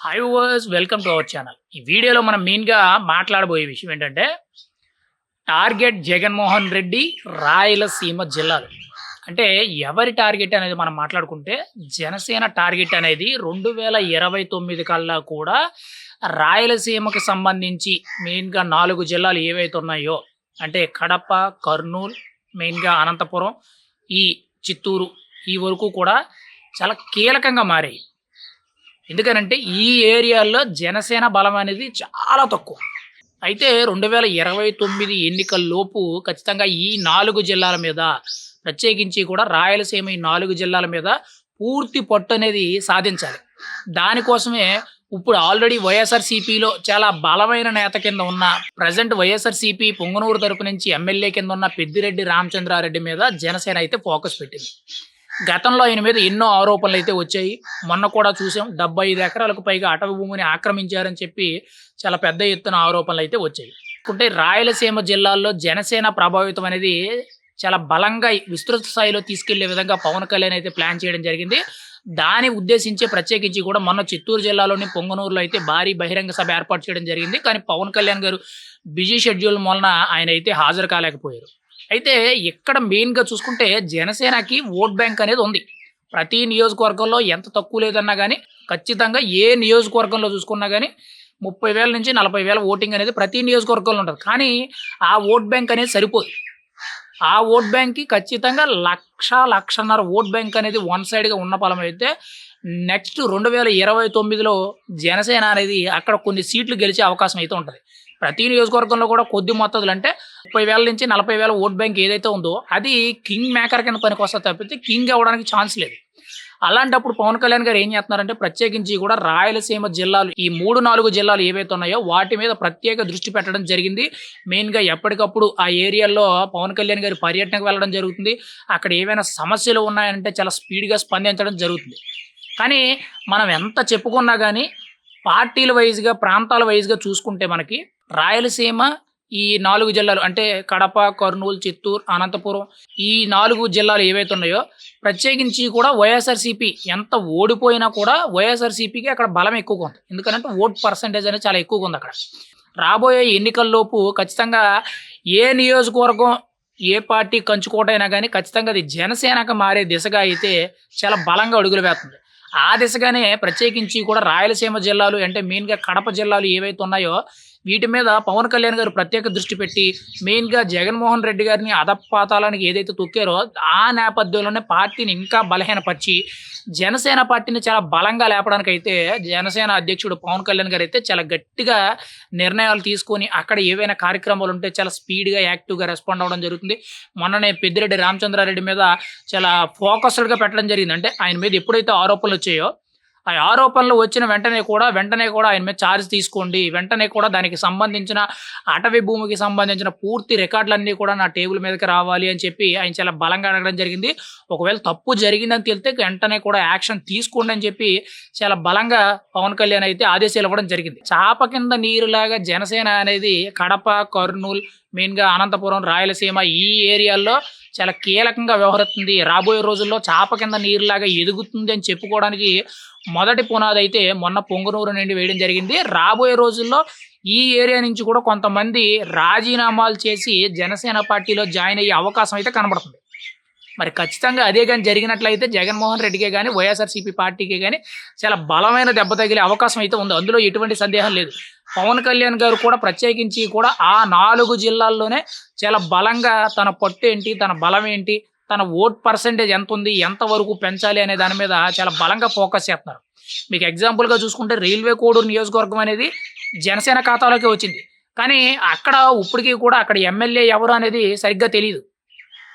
Hi viewers welcome to our channel ఈ వీడియోలో మనం మెయిన్గా మాట్లాడబోయే విషయం ఏంటంటే టార్గెట్ జగన్మోహన్ రెడ్డి రాయలసీమ జిల్లాలు. అంటే ఎవరి టార్గెట్ అనేది మనం మాట్లాడుకుంటే జనసేన టార్గెట్ అనేది రెండు వేల ఇరవై తొమ్మిది కల్లా కూడా రాయలసీమకు సంబంధించి మెయిన్గా నాలుగు జిల్లాలు ఏవైతే ఉన్నాయో అంటే కడప కర్నూలు మెయిన్గా అనంతపురం ఈ చిత్తూరు ఈ వరకు కూడా చాలా కీలకంగా మారాయి. ఎందుకనంటే ఈ ఏరియాల్లో జనసేన బలం అనేది చాలా తక్కువ. అయితే రెండు వేల ఇరవై తొమ్మిది ఎన్నికల లోపు ఖచ్చితంగా ఈ నాలుగు జిల్లాల మీద ప్రత్యేకించి కూడా రాయలసీమ ఈ నాలుగు జిల్లాల మీద పూర్తి పట్టు అనేది సాధించాలి. దానికోసమే ఇప్పుడు ఆల్రెడీ వైఎస్ఆర్సీపీలో చాలా బలమైన నేత కింద ఉన్న ప్రజెంట్ వైఎస్ఆర్సీపీ పొంగనూరు తరపు నుంచి ఎమ్మెల్యే కింద ఉన్న పెద్దిరెడ్డి రామచంద్రారెడ్డి మీద జనసేన అయితే ఫోకస్ పెట్టింది. గతంలో ఆయన మీద ఎన్నో ఆరోపణలు అయితే వచ్చాయి. మొన్న కూడా చూసాం డెబ్బై ఐదు ఎకరాలకు పైగా అటవీ భూమిని ఆక్రమించారని చెప్పి చాలా పెద్ద ఎత్తున ఆరోపణలు అయితే వచ్చాయి. అంటే రాయలసీమ జిల్లాల్లో జనసేన ప్రభావితం అనేది చాలా బలంగా విస్తృత స్థాయిలో తీసుకెళ్ళే విధంగా పవన్ కళ్యాణ్ అయితే ప్లాన్ చేయడం జరిగింది. దాని ఉద్దేశించి ప్రత్యేకించి కూడా మొన్న చిత్తూరు జిల్లాలోని పొంగనూరులో అయితే భారీ బహిరంగ సభ ఏర్పాటు చేయడం జరిగింది. కానీ పవన్ కళ్యాణ్ గారు బిజీ షెడ్యూల్ వలన ఆయన అయితే హాజరు కాలేకపోయారు. అయితే ఇక్కడ మెయిన్గా చూసుకుంటే జనసేనకి ఓట్ బ్యాంక్ అనేది ఉంది. ప్రతి నియోజకవర్గంలో ఎంత తక్కువ లేదన్నా కానీ ఖచ్చితంగా ఏ నియోజకవర్గంలో చూసుకున్నా కానీ ముప్పై వేల నుంచి నలభై వేల ఓటింగ్ అనేది ప్రతి నియోజకవర్గంలో ఉంటుంది. కానీ ఆ ఓట్ బ్యాంక్ అనేది సరిపోదు. ఆ ఓట్ బ్యాంక్కి ఖచ్చితంగా లక్ష లక్షన్నర ఓట్ బ్యాంక్ అనేది వన్ సైడ్గా ఉన్న ఫలం అయితే నెక్స్ట్ రెండు వేల ఇరవై తొమ్మిదిలో జనసేన అనేది అక్కడ కొన్ని సీట్లు గెలిచే అవకాశం అయితే ఉంటుంది. ప్రతి నియోజకవర్గంలో కూడా కొద్ది మొత్తాలు అంటే ముప్పై వేల నుంచి నలభై వేల ఓట్ బ్యాంక్ ఏదైతే ఉందో అది కింగ్ మేకర్ కింద పనికి వస్తే తప్పితే కింగ్ అవ్వడానికి ఛాన్స్ లేదు. అలాంటప్పుడు పవన్ కళ్యాణ్ గారు ఏం చేస్తున్నారంటే ప్రత్యేకించి కూడా రాయలసీమ జిల్లాలు ఈ మూడు నాలుగు జిల్లాలు ఏవైతే ఉన్నాయో వాటి మీద ప్రత్యేక దృష్టి పెట్టడం జరిగింది. మెయిన్గా ఎప్పటికప్పుడు ఆ ఏరియాలో పవన్ కళ్యాణ్ గారి పర్యటనకు వెళ్ళడం జరుగుతుంది. అక్కడ ఏవైనా సమస్యలు ఉన్నాయంటే చాలా స్పీడ్గా స్పందించడం జరుగుతుంది. కానీ మనం ఎంత చెప్పుకున్నా కానీ పార్టీల వైజ్గా ప్రాంతాల వైజ్గా చూసుకుంటే మనకి రాయలసీమ ఈ నాలుగు జిల్లాలు అంటే కడప కర్నూలు చిత్తూరు అనంతపురం ఈ నాలుగు జిల్లాలు ఏవైతే ఉన్నాయో ప్రత్యేకించి కూడా వైఎస్ఆర్సీపీ ఎంత ఓడిపోయినా కూడా వైఎస్ఆర్సీపీకి అక్కడ బలం ఎక్కువగా ఉంది. ఎందుకంటే ఓట్ పర్సంటేజ్ అనేది చాలా ఎక్కువగా ఉంది అక్కడ. రాబోయే ఎన్నికల్లోపు ఖచ్చితంగా ఏ నియోజకవర్గం ఏ పార్టీ కంచుకోటైనా కానీ ఖచ్చితంగా అది జనసేనకు మారే దిశగా అయితే చాలా బలంగా అడుగులు వేస్తుంది. ఆ దిశగానే ప్రత్యేకించి కూడా రాయలసీమ జిల్లాలు అంటే మెయిన్గా కడప జిల్లాలు ఏవైతే ఉన్నాయో వీటి మీద పవన్ కళ్యాణ్ గారు ప్రత్యేక దృష్టి పెట్టి మెయిన్గా జగన్మోహన్ రెడ్డి గారిని అధపాతాలానికి ఏదైతే తొక్కారో ఆ నేపథ్యంలోనే పార్టీని ఇంకా బలహీనపరిచి జనసేన పార్టీని చాలా బలంగా లేపడానికి అయితే జనసేన అధ్యక్షుడు పవన్ కళ్యాణ్ గారు అయితే చాలా గట్టిగా నిర్ణయాలు తీసుకొని అక్కడ ఏవైనా కార్యక్రమాలు ఉంటే చాలా స్పీడ్గా యాక్టివ్గా రెస్పాండ్ అవ్వడం జరుగుతుంది. మొన్ననే పెద్దిరెడ్డి రామచంద్రారెడ్డి మీద చాలా ఫోకస్డ్గా పెట్టడం జరిగింది. అంటే ఆయన మీద ఎప్పుడైతే ఆరోపణలు వచ్చాయో ఆ ఆరోపణలు వచ్చిన వెంటనే కూడా వెంటనే కూడా ఆయన మీద ఛార్జ్ తీసుకోండి. వెంటనే కూడా దానికి సంబంధించిన అటవీ భూమికి సంబంధించిన పూర్తి రికార్డులన్నీ కూడా నా టేబుల్ మీదకి రావాలి అని చెప్పి ఆయన చాలా బలంగా అడగడం జరిగింది. ఒకవేళ తప్పు జరిగిందని తెలితే వెంటనే కూడా యాక్షన్ తీసుకోండి అని చెప్పి చాలా బలంగా పవన్ కళ్యాణ్ అయితే ఆదేశాలు ఇవ్వడం జరిగింది. చాప కింద నీరులాగా జనసేన అనేది కడప కర్నూలు మెయిన్గా అనంతపురం రాయలసీమ ఈ ఏరియాల్లో చాలా కీలకంగా వ్యవహరిస్తుంది. రాబోయే రోజుల్లో చాప కింద నీరులాగా ఎదుగుతుంది అని చెప్పుకోవడానికి మొదటి పునాది అయితే మొన్న పొంగనూరు నుండి వేయడం జరిగింది. రాబోయే రోజుల్లో ఈ ఏరియా నుంచి కూడా కొంతమంది రాజీనామాలు చేసి జనసేన పార్టీలో జాయిన్ అయ్యే అవకాశం అయితే కనబడుతుంది. మరి ఖచ్చితంగా అదే కానీ జరిగినట్లయితే జగన్మోహన్ రెడ్డికే కానీ వైఎస్ఆర్సీపీ పార్టీకి కానీ చాలా బలమైన దెబ్బ తగిలే అవకాశం అయితే ఉంది. అందులో ఎటువంటి సందేహం లేదు. పవన్ కళ్యాణ్ గారు కూడా ప్రత్యేకించి కూడా ఆ నాలుగు జిల్లాల్లోనే చాలా బలంగా తన పట్టు ఏంటి తన బలం ఏంటి తన ఓట్ పర్సంటేజ్ ఎంత ఉంది ఎంత వరకు పెంచాలి అనే దాని మీద చాలా బలంగా ఫోకస్ చేస్తున్నారు. మీకు ఎగ్జాంపుల్గా చూసుకుంటే రైల్వే కోడూరు నియోజకవర్గం అనేది జనసేన ఖాతాలోకి వచ్చింది. కానీ అక్కడ ఇప్పటికీ కూడా అక్కడ ఎమ్మెల్యే ఎవరు అనేది సరిగ్గా తెలియదు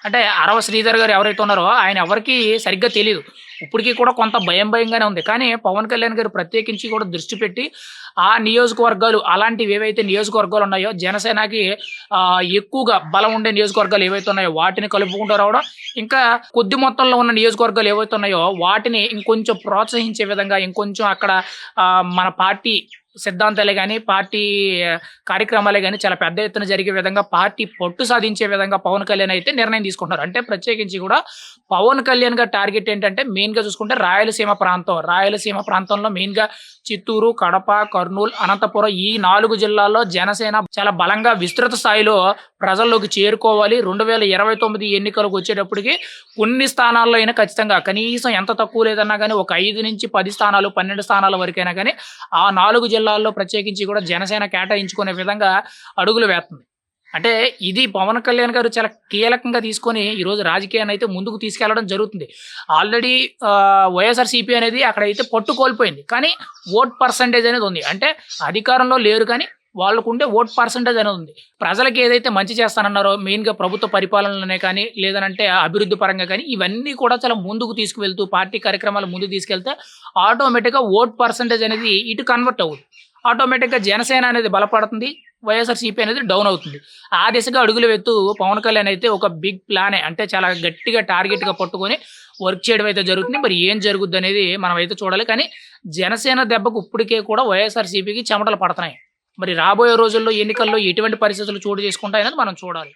అంటే అరవ శ్రీధర్ గారు ఎవరైతే ఉన్నారో ఆయన ఎవరికి సరిగ్గా తెలియదు ఇప్పటికీ కూడా కొంత భయం భయంగానే ఉంది. కానీ పవన్ కళ్యాణ్ గారు ప్రత్యేకించి కూడా దృష్టి పెట్టి ఆ నియోజకవర్గాలు అలాంటివి ఏవైతే నియోజకవర్గాలు ఉన్నాయో జనసేనకి ఎక్కువగా బలం ఉండే నియోజకవర్గాలు ఏవైతే ఉన్నాయో వాటిని కలుపుకుంటూ రావడం ఇంకా కొద్ది మొత్తంలో ఉన్న నియోజకవర్గాలు ఏవైతే ఉన్నాయో వాటిని ఇంకొంచెం ప్రోత్సహించే విధంగా ఇంకొంచెం అక్కడ మన పార్టీ సిద్ధాంతాలే కానీ పార్టీ కార్యక్రమాలే కానీ చాలా పెద్ద ఎత్తున జరిగే విధంగా పార్టీ పట్టు సాధించే విధంగా పవన్ కళ్యాణ్ అయితే నిర్ణయం తీసుకుంటున్నారు. అంటే ప్రత్యేకించి కూడా పవన్ కళ్యాణ్ గారి టార్గెట్ ఏంటంటే మెయిన్గా చూసుకుంటే రాయలసీమ ప్రాంతం. రాయలసీమ ప్రాంతంలో మెయిన్గా చిత్తూరు కడప కర్నూలు అనంతపురం ఈ నాలుగు జిల్లాల్లో జనసేన చాలా బలంగా విస్తృత స్థాయిలో ప్రజల్లోకి చేరుకోవాలి. రెండు వేల ఇరవై తొమ్మిది ఎన్నికలకు వచ్చేటప్పటికి కొన్ని స్థానాల్లో అయినా ఖచ్చితంగా. కనీసం ఎంత తక్కువ లేదన్నా కానీ ఒక ఐదు నుంచి పది స్థానాలు పన్నెండు స్థానాల వరకైనా కానీ ఆ నాలుగు జిల్లాల్లో ప్రత్యేకించి కూడా జనసేన కేటాయించుకునే విధంగా అడుగులు వేస్తుంది. అంటే ఇది పవన్ కళ్యాణ్ గారు చాలా కీలకంగా తీసుకొని ఈరోజు రాజకీయాన్ని అయితే ముందుకు తీసుకెళ్ళడం జరుగుతుంది. ఆల్రెడీ వైఎస్ఆర్సీపీ అనేది అక్కడైతే పట్టు కోల్పోయింది కానీ ఓట్ పర్సంటేజ్ అనేది ఉంది. అంటే అధికారంలో లేరు కానీ వాళ్ళకుండే ఓట్ పర్సంటేజ్ అనేది ఉంది. ప్రజలకు ఏదైతే మంచి చేస్తానన్నారో మెయిన్గా ప్రభుత్వ పరిపాలనలోనే కానీ లేదనంటే అభివృద్ధి పరంగా కానీ ఇవన్నీ కూడా చాలా ముందుకు తీసుకువెళ్తూ పార్టీ కార్యక్రమాలు ముందుకు తీసుకెళ్తే ఆటోమేటిక్గా ఓట్ పర్సంటేజ్ అనేది ఇటు కన్వర్ట్ అవుతుంది. ఆటోమేటిక్గా జనసేన అనేది బలపడుతుంది వైఎస్ఆర్సీపీ అనేది డౌన్ అవుతుంది. ఆ దిశగా అడుగులు వెత్తు పవన్ కళ్యాణ్ అయితే ఒక బిగ్ ప్లానే అంటే చాలా గట్టిగా టార్గెట్గా పట్టుకొని వర్క్ చేయడం అయితే జరుగుతుంది. మరి ఏం జరుగుద్ది అనేది మనం అయితే చూడాలి. కానీ జనసేన దెబ్బకు ఇప్పటికే కూడా వైఎస్ఆర్సీపీకి చెమటలు పడుతున్నాయి. మరి రాబోయే రోజుల్లో ఎన్నికల్లో ఎటువంటి పరిస్థితులు చోటు చేసుకుంటాయనేది మనం చూడాలి.